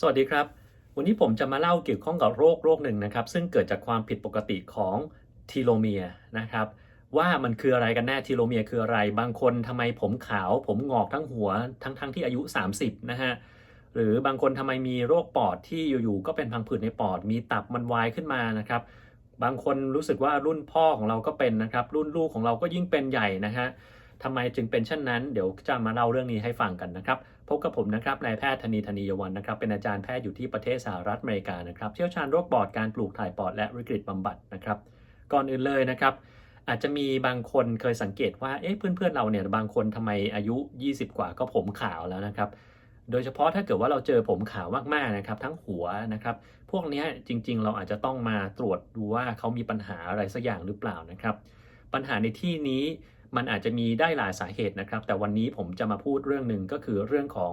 สวัสดีครับ วันนี้ผมจะมาเล่าเกี่ยวข้องกับโรคโรคหนึ่งนะครับ ซึ่งเกิดจากความผิดปกติของทีโลเมียนะครับ ว่ามันคืออะไรกันแน่ทีโลเมียคืออะไร บางคนทำไมผมขาว ผมงอกทั้งหัว ทั้งทั้งที่อายุ 30 นะฮะ หรือบางคนทำไมมีโรคปอดที่อยู่ๆก็เป็นพังผืดในปอด มีตับมันวายขึ้นมานะครับ บางคนรู้สึกว่ารุ่นพ่อของเราก็เป็นนะครับ รุ่นลูกของเราก็ยิ่งเป็นใหญ่นะฮะทำไมจึงเป็นเช่นนั้น เดี๋ยวจะมาเล่าเรื่องนี้ให้ฟังกันนะครับ พบกับผมนะครับนายแพทย์ธนีธนียวันนะครับเป็นอาจารย์แพทย์อยู่ที่ประเทศสหรัฐอเมริกานะครับเชี่ยวชาญโรคปอดการปลูกถ่ายปอดและวิกฤตบำบัดนะครับ ก่อนอื่นเลยนะครับอาจจะมีบางคนเคยสังเกตว่าเอ๊ะเพื่อนๆเราเนี่ยบางคนทำไมอายุ 20 กว่าก็ผมขาวแล้วนะครับ โดยเฉพาะถ้าเกิดว่าเราเจอผมขาวมากๆนะครับ ทั้งหัวนะครับ พวกนี้จริงๆ เราอาจจะต้องมาตรวจดูว่าเขามีปัญหาอะไรสักอย่างหรือเปล่านะครับ ปัญหาในที่นี้ มันอาจจะมีได้หลายสาเหตุนะครับ แต่วันนี้ผมจะมาพูดเรื่องหนึ่งก็คือเรื่องของ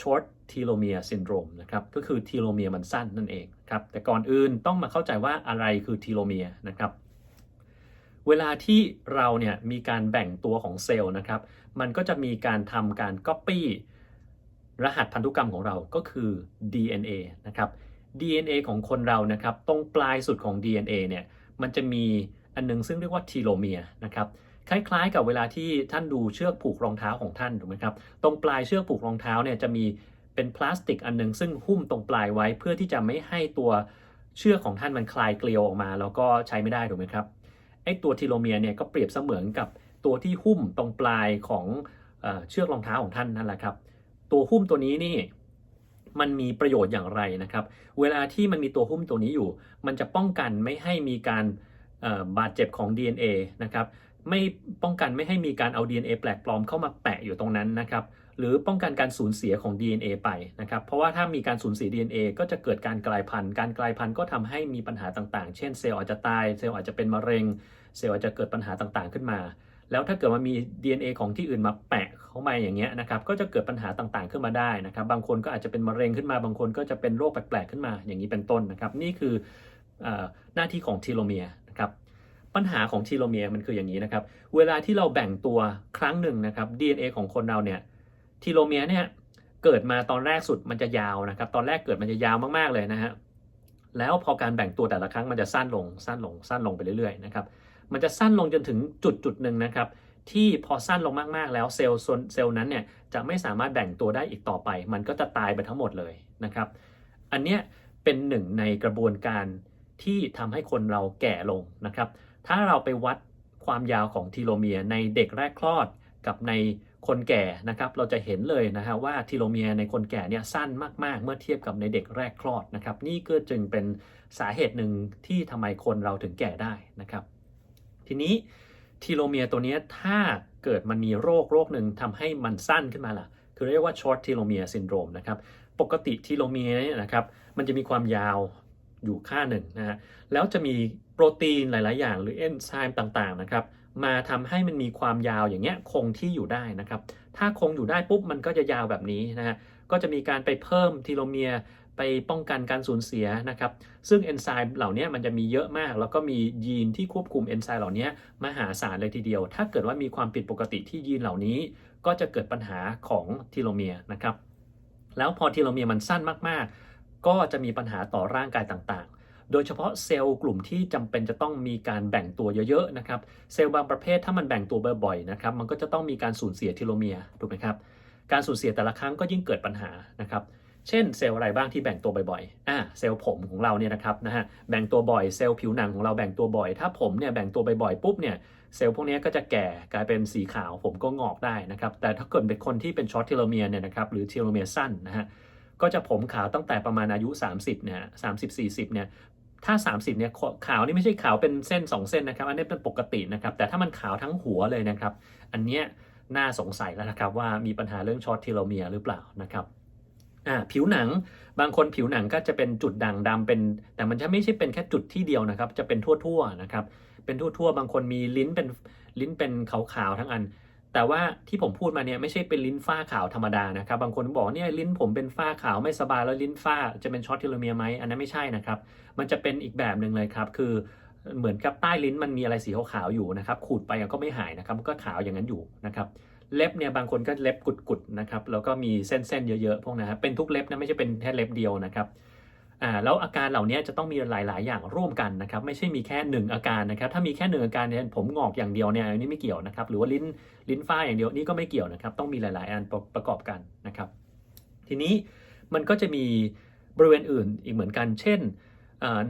short telomere syndrome นะครับ ก็คือทีโลเมียร์มันสั้นนั่นเองครับ แต่ก่อนอื่นต้องมาเข้าใจว่าอะไรคือทีโลเมียร์นะครับ เวลาที่เราเนี่ยมีการแบ่งตัวของเซลล์นะครับ มันก็จะมีการทำการ copy รหัสพันธุกรรมของเราก็คือ DNA นะครับ DNA ของคนเรานะครับ ตรงปลายสุดของ DNA เนี่ย มันจะมีอันนึงซึ่งเรียกว่าทีโลเมียร์นะครับ คล้ายๆ กับเวลาที่ท่านดูเชือกผูกรองเท้าของท่านถูกไหมครับตรงปลายเชือกผูกรองเท้าเนี่ยจะมีเป็นพลาสติกอันนึง ซึ่งหุ้มตรงปลายไว้เพื่อที่จะไม่ให้ตัวเชือกของท่านมันคลายเกลียวออกมา แล้วก็ใช้ไม่ได้ถูกไหมครับไอ้ตัวทีโลเมียร์เนี่ยก็เปรียบเสมือนกับตัวที่หุ้มตรงปลายของเอเชือกรองเท้าของท่านนั่นแหละครับ ตัวหุ้มตัวนี้นี่มันมีประโยชน์อย่างไรนะครับ เวลาที่มันมีตัวหุ้มตัวนี้อยู่ มันจะป้องกันไม่ให้มีการบาดเจ็บของ DNA นะครับ ไม่ป้องกันไม่ให้มีการเอา DNA แปลกปลอมเข้ามาแปะอยู่ตรงนั้นนะครับหรือป้องกันการสูญเสียของ DNA ไปนะครับ เพราะว่าถ้ามีการสูญเสีย DNA ก็จะเกิดการกลายพันธุ์ การกลายพันธุ์ก็ทำให้มีปัญหาต่างๆ เช่นเซลล์อาจจะตาย เซลล์อาจจะเป็นมะเร็ง เซลล์อาจจะเกิดปัญหาต่างๆขึ้นมา แล้วถ้าเกิดว่ามี DNA ของที่อื่นมาแปะเข้ามาอย่างเงี้ยนะครับ ก็จะเกิดปัญหาต่างๆขึ้นมาได้นะครับ บางคนก็อาจจะเป็นมะเร็งขึ้นมา บางคนก็จะเป็นโรคแปลกๆขึ้นมา อย่างนี้เป็นต้นนะครับ นี่คือหน้าที่ของทีโลเมีย ปัญหาของทีโลเมียร์มันคืออย่างนี้นะครับ เวลาที่เราแบ่งตัวครั้งหนึ่งนะครับ DNA ของคนเราเนี่ยทีโลเมียร์เนี่ยเกิดมาตอนแรกสุดมันจะยาวนะครับ ตอนแรกเกิดมันจะยาวมากๆเลยนะฮะแล้วพอการแบ่งตัวแต่ละครั้งมันจะสั้นลงสั้นลงสั้นลงไปเรื่อยๆนะครับมันจะสั้นลงจนถึงจุดจุดหนึ่งนะครับที่พอสั้นลงมากๆแล้วเซลล์ส่วนเซลล์นั้นเนี่ยจะไม่สามารถแบ่งตัวได้อีกต่อไป มันก็จะตายไปทั้งหมดเลยนะครับ อันเนี้ยเป็นหนึ่งในกระบวนการที่ทำให้คนเราแก่ลงนะครับ ถ้าเราไปวัดความยาวของทีโลเมียร์ในเด็กแรกคลอดกับในคนแก่นะครับ เราจะเห็นเลยนะฮะว่าทีโลเมียร์ในคนแก่เนี่ยสั้นมาก ๆ เมื่อเทียบกับในเด็กแรกคลอดนะครับ นี่ก็จึงเป็นสาเหตุหนึ่งที่ทำไมคนเราถึงแก่ได้นะครับ ทีนี้ทีโลเมียร์ตัวนี้ถ้าเกิดมันมีโรคโรคหนึ่งทำให้มันสั้นขึ้นมาล่ะ คือเรียกว่า short telomere syndrome นะครับ ปกติทีโลเมียร์เนี่ยนะครับ มันจะมีความยาวอยู่ค่าหนึ่งนะฮะแล้วจะมี โปรตีนหลาย ๆ อย่าง หรือเอนไซม์ต่าง ๆ นะครับ มาทำให้มันมีความยาวอย่างเงี้ยคงที่อยู่ได้นะครับ ถ้าคงอยู่ได้ปุ๊บมันก็จะยาวแบบนี้นะฮะ ก็จะมีการไปเพิ่มทีโลเมียร์ไปป้องกันการสูญเสียนะครับ ซึ่งเอนไซม์เหล่านี้มันจะมีเยอะมาก แล้วก็มียีนที่ควบคุมเอนไซม์เหล่านี้มหาศาลเลยทีเดียว ถ้าเกิดว่ามีความผิดปกติที่ยีนเหล่านี้ ก็จะเกิดปัญหาของทีโลเมียร์นะครับ แล้วพอทีโลเมียร์มันสั้นมาก ๆ ก็จะมีปัญหาต่อร่างกายต่างๆ โดยเฉพาะเซลล์กลุ่มที่จำเป็นจะต้องมีการแบ่งตัวเยอะๆนะครับเซลล์บางประเภทถ้ามันแบ่งตัวบ่อยๆนะครับมันก็จะต้องมีการสูญเสียทีโลเมียร์ถูกไหมครับการสูญเสียแต่ละครั้งก็ยิ่งเกิดปัญหานะครับเช่นเซลล์อะไรบ้างที่แบ่งตัวบ่อยๆ อ่าเซลล์ผมของเราเนี่ยนะครับนะฮะแบ่งตัวบ่อยเซลล์ผิวหนังของเราแบ่งตัวบ่อย ถ้าผมเนี่ยแบ่งตัวบ่อยๆปุ๊บเนี่ยเซลล์พวกนี้ก็จะแก่กลายเป็นสีขาวผมก็งอกได้นะครับแต่ถ้าเกิดเป็นคนที่เป็นช็อตเทโลเมียร์เนี่ยนะครับหรือเทโลเมียร์สั้นนะฮะก็จะผมขาวตั้งแต่ประมาณอายุ 30เนี่ยสามสิบสี่สิบเนี่ย ถ้า 30เนี่ยขาวนี่ไม่ใช่ขาวเป็นเส้น 2 เส้นนะครับ อันนี้เป็นปกตินะครับ แต่ถ้ามันขาวทั้งหัวเลยนะครับ อันเนี้ยน่าสงสัยแล้วนะครับว่ามีปัญหาเรื่องช็อตเทโลเมียร์หรือเปล่านะครับอ่าผิวหนังบางคนผิวหนังก็จะเป็นจุดด่างดำเป็น แต่มันจะไม่ใช่เป็นแค่จุดที่เดียวนะครับ จะเป็นทั่วๆนะครับ เป็นทั่วๆ บางคนมีลิ้นเป็นลิ้นเป็นขาวๆทั้งอัน แต่ว่าที่ผมพูดมาเนี่ยไม่ใช่เป็นลิ้นฝ้าขาวธรรมดานะครับบางคนบอกเนี่ยลิ้นผมเป็นฝ้าขาวไม่สบายแล้วลิ้นฝ้าจะเป็นช็อตเทโลเมียร์ไหมอันนั้นไม่ใช่นะครับมันจะเป็นอีกแบบหนึ่งเลยครับ คือเหมือนกับใต้ลิ้นมันมีอะไรสีขาวๆอยู่นะครับขูดไปก็ไม่หายนะครับก็ขาวอย่างนั้นอยู่นะครับเล็บเนี่ยบางคนก็เล็บกุดๆนะครับแล้วก็มีเส้นๆเยอะๆพวกนั้นครับเป็นทุกเล็บนะไม่ใช่เป็นแค่เล็บเดียวนะครับ อ่าแล้วอาการเหล่านี้จะต้องมีหลาย ๆ อย่างร่วมกันนะครับ ไม่ใช่มีแค่หนึ่งอาการนะครับ ถ้ามีแค่หนึ่งอาการเนี่ยผมงอกอย่างเดียวเนี่ยอันนี้ไม่เกี่ยวนะครับ หรือว่าลิ้นลิ้นฝ้าอย่างเดียวนี่ก็ไม่เกี่ยวนะครับ ต้องมีหลาย ๆ อันประประกอบกันนะครับ ทีนี้มันก็จะมีบริเวณอื่นอีกเหมือนกัน เช่น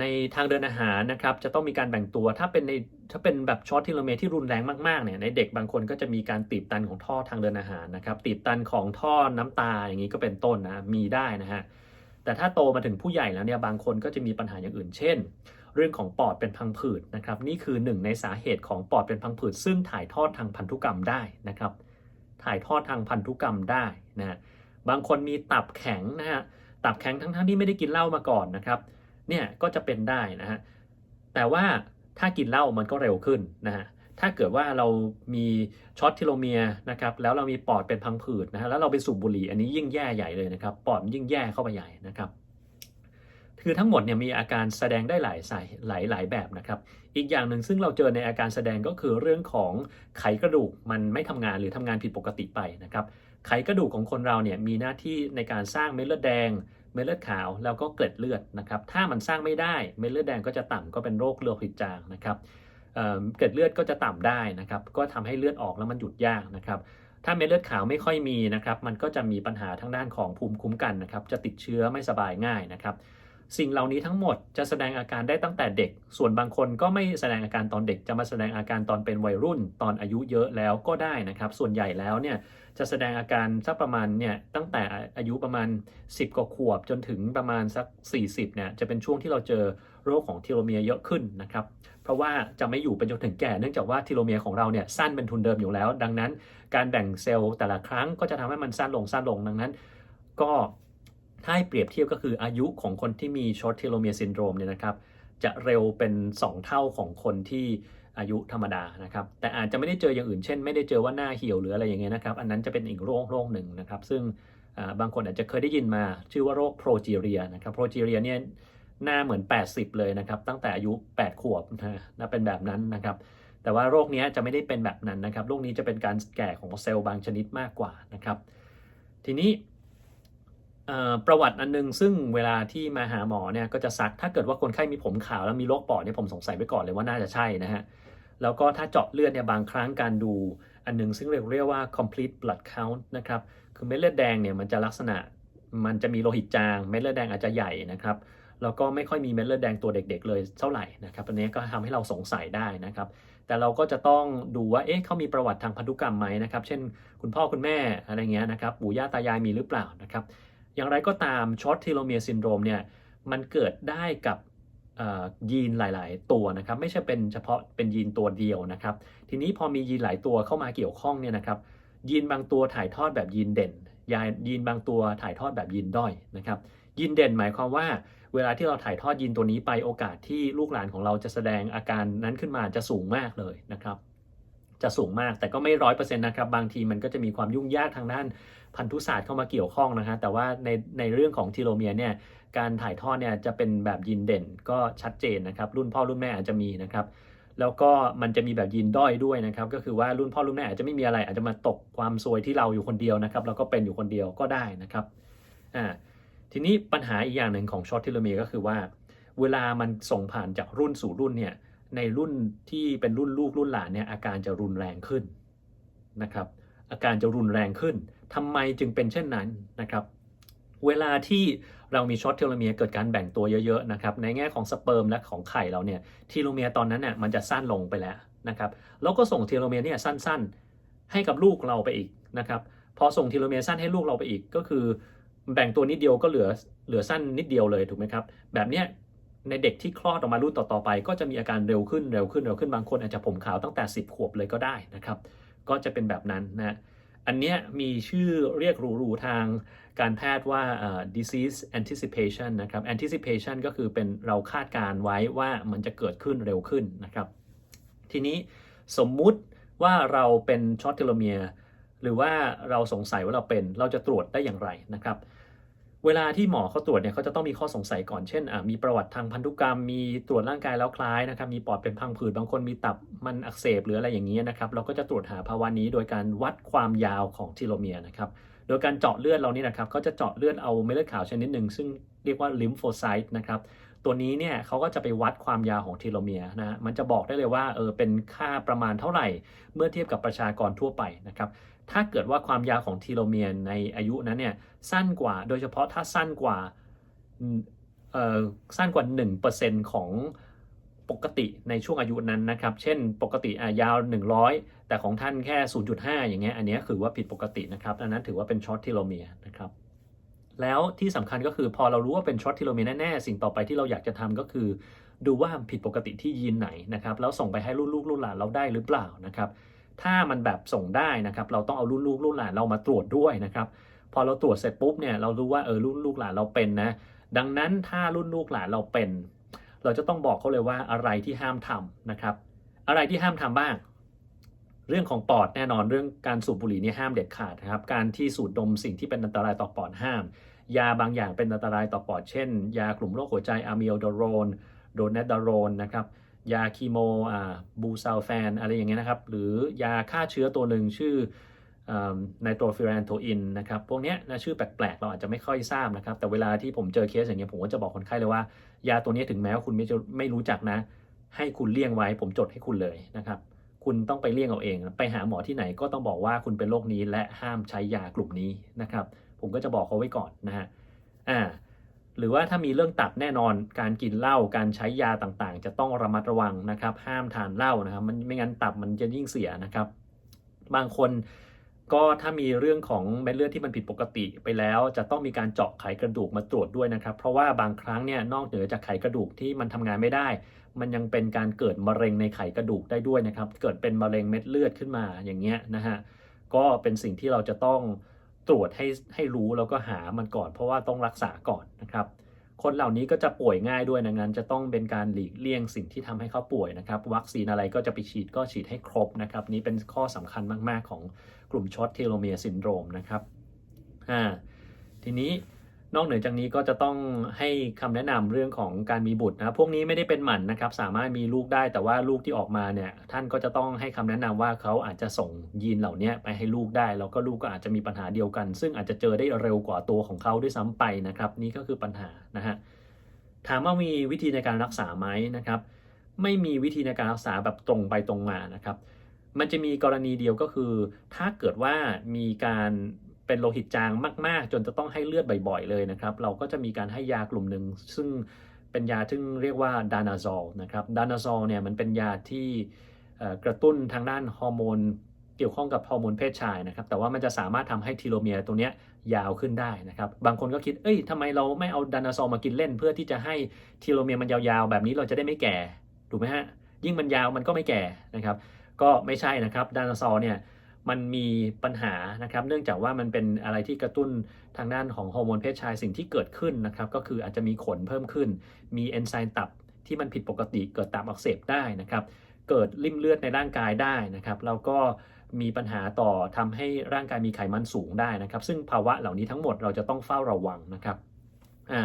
ในทางเดินอาหารนะครับ จะต้องมีการแบ่งตัว ถ้าเป็นในถ้าเป็นแบบช็อตทีโลเมตที่รุนแรงมากๆเนี่ยในเด็กบางคนก็จะมีการตีบตันของท่อทางเดินอาหารนะครับตีบตันของท่อน้ำตาอย่างนี้ก็เป็นต้นนะมีได้นะฮะ แต่ถ้าโตมาถึงผู้ใหญ่แล้วเนี่ยบางคนก็จะมีปัญหาอย่างอื่น เช่น เรื่องของปอดเป็นพังผืดนะครับนี่คือหนึ่งในสาเหตุของปอดเป็นพังผืด ซึ่งถ่ายทอดทางพันธุกรรมได้นะครับ ถ่ายทอดทางพันธุกรรมได้นะฮะบางคนมีตับแข็งนะฮะตับแข็งทั้งๆที่ไม่ได้กินเหล้ามาก่อนนะครับเนี่ยก็จะเป็นได้นะฮะแต่ว่าถ้ากินเหล้ามันก็เร็วขึ้นนะฮะ ถ้าเกิดว่าเรามีช็อตเทโลเมียร์นะครับแล้วเรามีปอดเป็นพังผืดนะฮะแล้วเราไปสูบบุหรี่อันนี้ยิ่งแย่ใหญ่เลยนะครับปอดยิ่งแย่เข้าไปใหญ่นะครับคือทั้งหมดเนี่ยมีอาการแสดงได้หลายสายหลายหลายแบบนะครับ อีกอย่างหนึ่งซึ่งเราเจอในอาการแสดงก็คือเรื่องของไขกระดูกมันไม่ทำงานหรือทำงานผิดปกติไปนะครับ ไขกระดูกของคนเราเนี่ยมีหน้าที่ในการสร้างเม็ดเลือดแดง เม็ดเลือดขาวแล้วก็เกล็ดเลือดนะครับ ถ้ามันสร้างไม่ได้เม็ดเลือดแดงก็จะต่ำก็เป็นโรคเลือดผิดจางนะครับ เกล็ดเลือดก็จะต่ำได้นะครับ ก็ทำให้เลือดออกแล้วมันหยุดยากนะครับ ถ้าเม็ดเลือดขาวไม่ค่อยมีนะครับ มันก็จะมีปัญหาทางด้านของภูมิคุ้มกันนะครับ จะติดเชื้อไม่สบายง่ายนะครับ สิ่งเหล่านี้ทั้งหมดจะแสดงอาการได้ตั้งแต่เด็ก ส่วนบางคนก็ไม่แสดงอาการตอนเด็ก จะมาแสดงอาการตอนเป็นวัยรุ่น ตอนอายุเยอะแล้วก็ได้นะครับ ส่วนใหญ่แล้วเนี่ยจะแสดงอาการสักประมาณเนี่ยตั้งแต่อายุประมาณ 10 กว่าขวบจนถึงประมาณสัก 40เนี่ยจะเป็นช่วงที่เราเจอโรคของทีโลเมียเยอะขึ้นนะครับ เพราะว่าจะไม่อยู่เป็นจนถึงแก่เนื่องจากว่าทีโลเมียร์ของเราเนี่ยสั้นเป็นทุนเดิมอยู่แล้ว ดังนั้น การแบ่งเซลล์แต่ละครั้งก็จะทำให้มันสั้นลงสั้นลงดังนั้น ก็ถ้าเปรียบเทียบก็คืออายุของคนที่มีช็อตเทโลเมียร์ซินโดรมเนี่ยนะครับจะเร็วเป็น 2 เท่าของคนที่อายุธรรมดานะครับ แต่อาจจะไม่ได้เจออย่างอื่น เช่น ไม่ได้เจอว่าหน้าเหี่ยวหรืออะไรอย่างเงี้ยนะครับ อันนั้นจะเป็นอีกโรคโรคหนึ่งนะครับ ซึ่งบางคนอาจจะเคยได้ยินมา ชื่อว่าโรคโปรจีเรียนะครับ โปรจีเรียเนี่ย หน้าเหมือน 80 เลยนะครับ ตั้งแต่อายุ 8 ขวบนะเป็นแบบนั้นนะครับ แต่ว่าโรคนี้จะไม่ได้เป็นแบบนั้นนะครับ โรคนี้จะเป็นการแก่ของเซลล์บางชนิดมากกว่านะครับ ทีนี้ประวัติอันนึง ซึ่งเวลาที่มาหาหมอเนี่ยก็จะซักถ้าเกิดว่าคนไข้มีผมขาวแล้วมีโรคปอดเนี่ยผมสงสัยไว้ก่อนเลยว่าน่าจะใช่นะฮะแล้วก็ถ้าเจาะเลือดเนี่ยบางครั้งการดูอันนึง ซึ่งเรียกเรียกว่า complete blood count นะครับคือเม็ดเลือดแดงเนี่ยมันจะลักษณะมันจะมีโลหิตจาง เม็ดเลือดแดงอาจจะใหญ่นะครับ แล้วก็ไม่ค่อยมีเม็ดเลือดแดงตัวเด็ก ๆ เลยเท่าไหร่นะครับอันนี้ก็ทำให้เราสงสัยได้นะครับแต่เราก็จะต้องดูว่าเอ๊ะเขามีประวัติทางพันธุกรรมไหมนะครับเช่น คุณพ่อคุณแม่อะไรเงี้ยนะครับปู่ย่าตายายมีหรือเปล่านะครับอย่างไรก็ตามช็อตทีโลเมียร์ซินโดรมเนี่ยมันเกิดได้กับยีนหลาย ๆ ตัวนะครับไม่ใช่เป็นเฉพาะเป็นยีนตัวเดียวนะครับ ทีนี้พอมียีนหลายตัวเข้ามาเกี่ยวข้องเนี่ยนะครับยีนบางตัวถ่ายทอดแบบยีนเด่นยีนบางตัวถ่ายทอดแบบยีนด้อยนะครับยีนเด่นหมายความว่า เวลาที่เราถ่ายทอดยีนตัวนี้ไปโอกาสที่ลูกหลานของเราจะแสดงอาการนั้นขึ้นมาจะสูงมากเลยนะครับ จะสูงมากแต่ก็ไม่ร้อยเปอร์เซ็นต์นะครับ บางทีมันก็จะมีความยุ่งยากทางด้านพันธุศาสตร์เข้ามาเกี่ยวข้องนะฮะแต่ว่าในในเรื่องของทีโลเมียร์เนี่ยการถ่ายทอดเนี่ยจะเป็นแบบยีนเด่นก็ชัดเจนนะครับ รุ่นพ่อรุ่นแม่อาจจะมีนะครับแล้วก็มันจะมีแบบยีนด้อยด้วยนะครับ ก็คือว่ารุ่นพ่อรุ่นแม่อาจจะไม่มีอะไร อาจจะมาตกความซวยที่เราอยู่คนเดียวนะครับ แล้วก็เป็นอยู่คนเดียวก็ได้นะครับอ่า ทีนี้ปัญหาอีกอย่างหนึ่งของช็อตเทโลเมียก็คือว่า เวลามันส่งผ่านจากรุ่นสู่รุ่นเนี่ยในรุ่นที่เป็นรุ่นลูกรุ่นหลานเนี่ยอาการจะรุนแรงขึ้นนะครับ อาการจะรุนแรงขึ้นทำไมจึงเป็นเช่นนั้นนะครับ เวลาที่เรามีช็อตเทโลเมียเกิดการแบ่งตัวเยอะๆนะครับในแง่ของสเปิร์มและของไข่เราเนี่ยเทโลเมียตอนนั้นเนี่ยมันจะสั้นลงไปแล้วนะครับแล้วก็ส่งเทโลเมียเนี่ยสั้นๆ ให้กับลูกเราไปอีกนะครับพอส่งเทโลเมียสั้นให้ลูกเราไปอีกก็คือ แบ่งตัวนิดเดียวก็เหลือเหลือสั้นนิดเดียวเลยถูกไหมครับ แบบเนี้ยในเด็กที่คลอดออกมารุ่นต่อๆไป ก็จะมีอาการเร็วขึ้นเร็วขึ้นเร็วขึ้นบางคนอาจจะผมขาวตั้งแต่ 10 ขวบเลยก็ได้นะครับ ก็จะเป็นแบบนั้นนะอันเนี้ยมีชื่อเรียกหรูๆทางการแพทย์ว่า disease anticipation นะครับ anticipation ก็คือเป็นเราคาดการไว้ว่ามันจะเกิดขึ้นเร็วขึ้นนะครับ ทีนี้สมมุติว่าเราเป็นช็อตเทโลเมียร์หรือว่าเราสงสัยว่าเราเป็นเราจะตรวจได้อย่างไรนะครับ เวลาที่หมอเขาตรวจเนี่ยเขาจะต้องมีข้อสงสัยก่อน เช่นมีประวัติทางพันธุกรรม มีตรวจร่างกายแล้วคล้ายนะครับ มีปอดเป็นพังผืด บางคนมีตับมันอักเสบหรืออะไรอย่างนี้นะครับ เราก็จะตรวจหาภาวะนี้โดยการวัดความยาวของทีโลเมียร์นะครับ โดยการเจาะเลือดเรานี่นะครับเขาจะเจาะเลือดเอาเม็ดเลือดขาวชนิดหนึ่งซึ่งเรียกว่าลิมโฟไซต์นะครับ ตัวนี้เนี่ยเขาก็จะไปวัดความยาวของทีโลเมียร์นะฮะมันจะบอกได้เลยว่าเออเป็นค่าประมาณเท่าไหร่ เมื่อเทียบกับประชากรทั่วไปนะครับ ถ้าเกิดว่าความยาวของทีโลเมียร์ในอายุนั้นเนี่ยสั้นกว่า โดยเฉพาะถ้าสั้นกว่าเออสั้นกว่า 1%ของปกติในช่วงอายุนั้นนะครับ เช่นปกติอะยาว 100 แต่ของท่านแค่ 0.5 อย่างเงี้ย อันนี้คือว่าผิดปกตินะครับ อันนั้นถือว่าเป็นช็อตทีโลเมียร์นะครับ แล้วที่สำคัญก็คือพอเรารู้ว่าเป็นช็อตทีโลเมียร์แน่ๆ สิ่งต่อไปที่เราอยากจะทำก็คือ ดูว่าผิดปกติที่ยีนไหนนะครับ แล้วส่งไปให้รุ่นลูกหลานเราได้หรือเปล่านะครับ ถ้ามันแบบส่งได้นะครับ เราต้องเอารุ่นลูกรุ่นหลานเรามาตรวจด้วยนะครับ พอเราตรวจเสร็จปุ๊บเนี่ยเรารู้ว่าเออรุ่นลูกหลานเราเป็นนะ ดังนั้นถ้ารุ่นลูกหลานเราเป็น เราจะต้องบอกเขาเลยว่าอะไรที่ห้ามทำนะครับ อะไรที่ห้ามทำบ้าง เรื่องของปอดแน่นอนเรื่องการสูบบุหรี่นี่ห้ามเด็ดขาดนะครับ การที่สูดดมสิ่งที่เป็นอันตรายต่อปอดห้าม ยาบางอย่างเป็นอันตรายต่อปอดเช่น ยากลุ่มโรคหัวใจอะมิโอโดโรนโดนเนดาโรนนะครับ ยาคีโมอ่าบูซาลแฟนอะไรอย่างเงี้ยนะครับ หรือยาฆ่าเชื้อตัวหนึ่งชื่อไนโตรฟิแรนโทอินนะครับพวกเนี้ยนะชื่อแปลกๆ เราอาจจะไม่ค่อยทราบนะครับ แต่เวลาที่ผมเจอเคสอย่างเงี้ยผมก็จะบอกคนไข้เลยว่า ยาตัวนี้ถึงแม้ว่าคุณไม่ไม่รู้จักนะ ให้คุณเลี่ยงไว้ ผมจดให้คุณเลยนะครับ คุณต้องไปเลี่ยงเอาเอง ไปหาหมอที่ไหนก็ต้องบอกว่าคุณเป็นโรคนี้และห้ามใช้ยากลุ่มนี้นะครับ ผมก็จะบอกเขาไว้ก่อนนะฮะอ่า หรือว่าถ้ามีเรื่องตับแน่นอนการกินเหล้าการใช้ยาต่างๆ จะต้องระมัดระวังนะครับ ห้ามทานเหล้านะครับ มันไม่งั้นตับมันจะยิ่งเสียนะครับ บางคนก็ถ้ามีเรื่องของเม็ดเลือดที่มันผิดปกติไปแล้ว จะต้องมีการเจาะไขกระดูกมาตรวจด้วยนะครับ เพราะว่าบางครั้งเนี่ยนอกเหนือจากไขกระดูกที่มันทำงานไม่ได้ มันยังเป็นการเกิดมะเร็งในไขกระดูกได้ด้วยนะครับ เกิดเป็นมะเร็งเม็ดเลือดขึ้นมาอย่างเงี้ยนะฮะก็เป็นสิ่งที่เราจะต้อง ตรวจให้ให้รู้แล้วก็หามันก่อน เพราะว่าต้องรักษาก่อนนะครับ คนเหล่านี้ก็จะป่วยง่ายด้วยดังนั้น จะต้องเป็นการหลีกเลี่ยงสิ่งที่ทำให้เขาป่วยนะครับ วัคซีนอะไรก็จะไปฉีดก็ฉีดให้ครบนะครับ นี่เป็นข้อสำคัญมาก ๆ ของกลุ่มช็อตเทโลเมียร์ซินโดรมนะครับอ่าทีนี้ นอกเหนือจากนี้ก็จะต้องให้คำแนะนำเรื่องของการมีบุตรนะพวกนี้ไม่ได้เป็นหมันนะครับ สามารถมีลูกได้แต่ว่าลูกที่ออกมาเนี่ยท่านก็จะต้องให้คำแนะนำว่าเขาอาจจะส่งยีนเหล่านี้ไปให้ลูกได้ แล้วก็ลูกก็อาจจะมีปัญหาเดียวกัน ซึ่งอาจจะเจอได้เร็วกว่าตัวของเขาด้วยซ้ำไปนะครับ นี่ก็คือปัญหานะฮะถามว่ามีวิธีในการรักษาไหมนะครับ ไม่มีวิธีในการรักษาแบบตรงไปตรงมานะครับ มันจะมีกรณีเดียวก็คือ ถ้าเกิดว่ามีการ เป็นโลหิตจางมาก ๆ จนจะต้องให้เลือดบ่อย ๆ เลยนะครับ เราก็จะมีการให้ยากลุ่มหนึ่ง ซึ่งเป็นยาที่เรียกว่าดานาซอลนะครับ ดานาซอลเนี่ยมันเป็นยาที่กระตุ้นทางด้านฮอร์โมนเกี่ยวข้องกับฮอร์โมนเพศชายนะครับ แต่ว่ามันจะสามารถทำให้ทีโลเมียร์ตัวเนี้ยยาวขึ้นได้นะครับ บางคนก็คิด เอ้ยทำไมเราไม่เอาดานาซอลมากินเล่น เพื่อที่จะให้ทีโลเมียร์มันยาวๆ แบบนี้เราจะได้ไม่แก่ ถูกไหมฮะ ยิ่งมันยาวมันก็ไม่แก่นะครับ ก็ไม่ใช่นะครับ ดานาซอลเนี่ย มันมีปัญหานะครับ เนื่องจากว่ามันเป็นอะไรที่กระตุ้นทางด้านของฮอร์โมนเพศชายสิ่งที่เกิดขึ้นนะครับ ก็คืออาจจะมีขนเพิ่มขึ้น มีเอนไซม์ตับที่มันผิดปกติเกิดตับอักเสบได้นะครับ เกิดริ่มเลือดในร่างกายได้นะครับแล้วก็มีปัญหาต่อทำให้ร่างกายมีไขมันสูงได้นะครับ ซึ่งภาวะเหล่านี้ทั้งหมดเราจะต้องเฝ้าระวังนะครับอ่า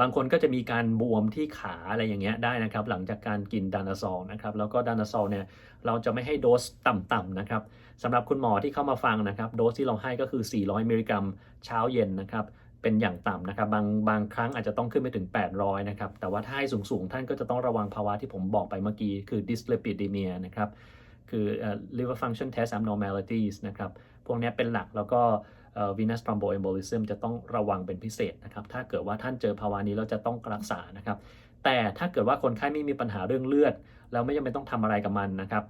บางคนก็จะมีการบวมที่ขาอะไรอย่างเงี้ยได้นะครับ หลังจากการกินดานาซอลนะครับ แล้วก็ดานาซอลเนี่ยเราจะไม่ให้โดสต่ำๆนะครับสำหรับคุณหมอที่เข้ามาฟังนะครับ โดสที่เราให้ก็คือ 400 มิลลิกรัมเช้าเย็นนะครับเป็นอย่างต่ำนะครับบางบางครั้งอาจจะต้องขึ้นไปถึง 800 นะครับ แต่ว่าถ้าให้สูงๆ ท่านก็จะต้องระวังภาวะที่ผมบอกไปเมื่อกี้ คือ dyslipidemia นะครับคือ liver function test abnormalities นะครับ พวกนี้เป็นหลักแล้วก็ venous thromboembolism จะต้องระวังเป็นพิเศษนะครับ ถ้าเกิดว่าท่านเจอภาวะนี้แล้วจะต้องรักษานะครับ แต่ถ้าเกิดว่าคนไข้ไม่มีปัญหาเรื่องเลือดแล้วไม่จำเป็นต้องทำอะไรกับมันนะครับ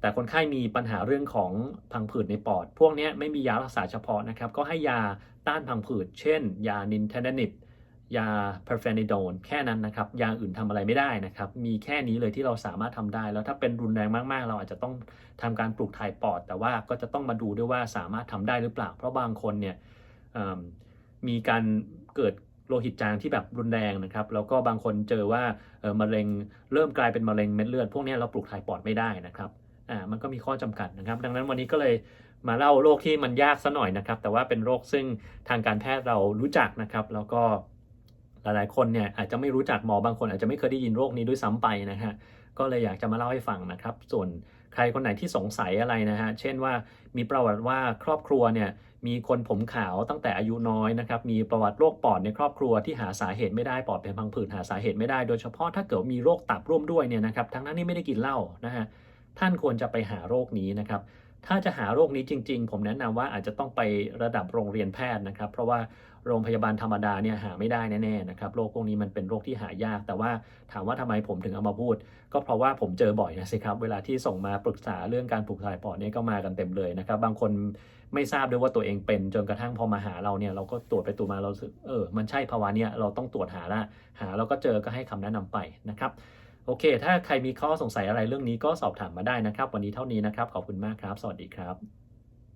แต่คนไข้มีปัญหาเรื่องของพังผืดในปอด พวกนี้ไม่มียารักษาเฉพาะนะครับ ก็ให้ยาต้านพังผืด เช่น ยานินเทนนิด ยาเพอร์เฟนิโดนแค่นั้นนะครับ ยาอื่นทำอะไรไม่ได้นะครับ มีแค่นี้เลยที่เราสามารถทำได้ แล้วถ้าเป็นรุนแรงมากๆ เราอาจจะต้องทำการปลูกถ่ายปอด แต่ว่าก็จะต้องมาดูด้วยว่าสามารถทำได้หรือเปล่า เพราะบางคนเนี่ยมีการเกิดโลหิตจางที่แบบรุนแรงนะครับ แล้วก็บางคนเจอว่าเออมะเร็งเริ่มกลายเป็นมะเร็งเม็ดเลือด พวกนี้เราปลูกถ่ายปอดไม่ได้นะครับ อ่า มันก็มีข้อจำกัดนะครับ ดังนั้นวันนี้ก็เลยมาเล่าโรคที่มันยากซะหน่อยนะครับ แต่ว่าเป็นโรคซึ่งทางการแพทย์เรารู้จักนะครับ แล้วก็ หลายๆคนเนี่ยอาจจะไม่รู้จักหมอบางคนอาจจะไม่เคยได้ยินโรคนี้ด้วยซ้ำไปนะฮะก็เลยอยากจะมาเล่าให้ฟังนะครับ ส่วนใครคนไหนที่สงสัยอะไรนะฮะเช่นว่ามีประวัติว่าครอบครัวเนี่ยมีคนผมขาวตั้งแต่อายุน้อยนะครับ มีประวัติโรคปอดในครอบครัวที่หาสาเหตุไม่ได้ปอดเป็นพังผืดหาสาเหตุไม่ได้โดยเฉพาะถ้าเกิดมีโรคตับร่วมด้วยเนี่ยนะครับทั้งนั้นที่ไม่ได้กินเหล้านะฮะท่านควรจะไปหาโรคนี้นะครับ ถ้าจะหาโรคนี้จริง ๆ ผมแนะนำว่าอาจจะต้องไประดับโรงเรียนแพทย์นะครับ เพราะว่าโรงพยาบาลธรรมดาเนี่ยหาไม่ได้แน่ๆนะครับโรคพวกนี้มันเป็นโรคที่หายาก แต่ว่าถามว่าทำไมผมถึงเอามาพูด ก็เพราะว่าผมเจอบ่อยนะสิครับ เวลาที่ส่งมาปรึกษาเรื่องการปลูกถ่ายปอดเนี่ยก็มากันเต็มเลยนะครับ บางคนไม่ทราบด้วยว่าตัวเองเป็นจนกระทั่งพอมาหาเราเนี่ยเราก็ตรวจไปตรวจมาเราสึกเออมันใช่ภาวะเนี่ยเราต้องตรวจหาละหาแล้วก็เจอก็ให้คำแนะนำไปนะครับ โอเค ถ้าใครมีข้อสงสัยอะไรเรื่องนี้ก็สอบถามมาได้นะครับ วันนี้เท่านี้นะครับ ขอบคุณมากครับ สวัสดีครับ